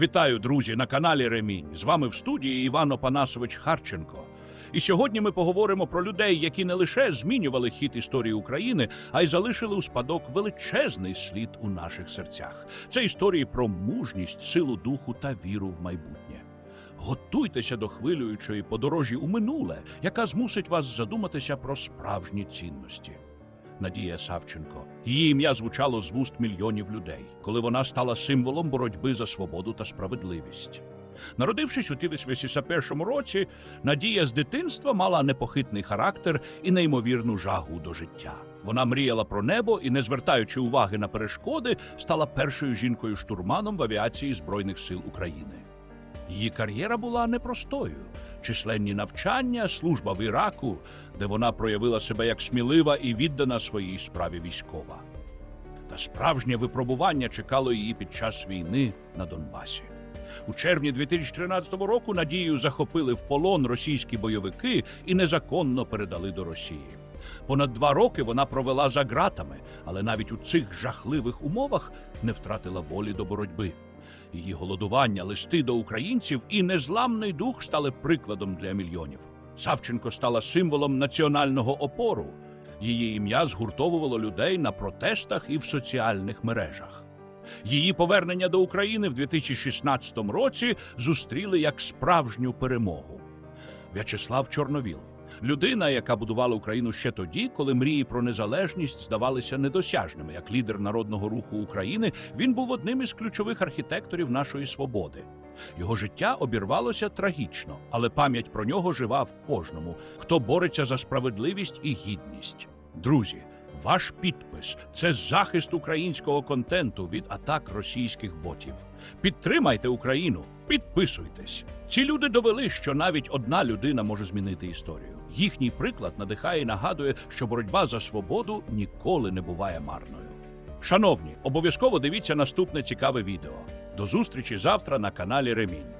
Вітаю, друзі, на каналі Ремінь. З вами в студії Іван Опанасович Харченко. І сьогодні ми поговоримо про людей, які не лише змінювали хід історії України, а й залишили у спадок величезний слід у наших серцях. Це історії про мужність, силу духу та віру в майбутнє. Готуйтеся до хвилюючої подорожі у минуле, яка змусить вас задуматися про справжні цінності. Надія Савченко. Її ім'я звучало з вуст мільйонів людей, коли вона стала символом боротьби за свободу та справедливість. Народившись у 1981 році, Надія з дитинства мала непохитний характер і неймовірну жагу до життя. Вона мріяла про небо і, не звертаючи уваги на перешкоди, стала першою жінкою-штурманом в авіації Збройних сил України. Її кар'єра була непростою. Численні навчання, служба в Іраку, де вона проявила себе як смілива і віддана своїй справі військова. Та справжнє випробування чекало її під час війни на Донбасі. У червні 2013 року Надію захопили в полон російські бойовики і незаконно передали до Росії. Понад два роки вона провела за ґратами, але навіть у цих жахливих умовах не втратила волі до боротьби. Її голодування, листи до українців і незламний дух стали прикладом для мільйонів. Савченко стала символом національного опору. Її ім'я згуртовувало людей на протестах і в соціальних мережах. Її повернення до України в 2016 році зустріли як справжню перемогу. В'ячеслав Чорновіл людина, яка будувала Україну ще тоді, коли мрії про незалежність здавалися недосяжними. Як лідер народного руху України, він був одним із ключових архітекторів нашої свободи. Його життя обірвалося трагічно, але пам'ять про нього жива в кожному, хто бореться за справедливість і гідність. Друзі, ваш підпис це захист українського контенту від атак російських ботів. Підтримайте Україну, підписуйтесь. Ці люди довели, що навіть одна людина може змінити історію. Їхній приклад надихає і нагадує, що боротьба за свободу ніколи не буває марною. Шановні, обов'язково дивіться наступне цікаве відео. До зустрічі завтра на каналі Ремінь.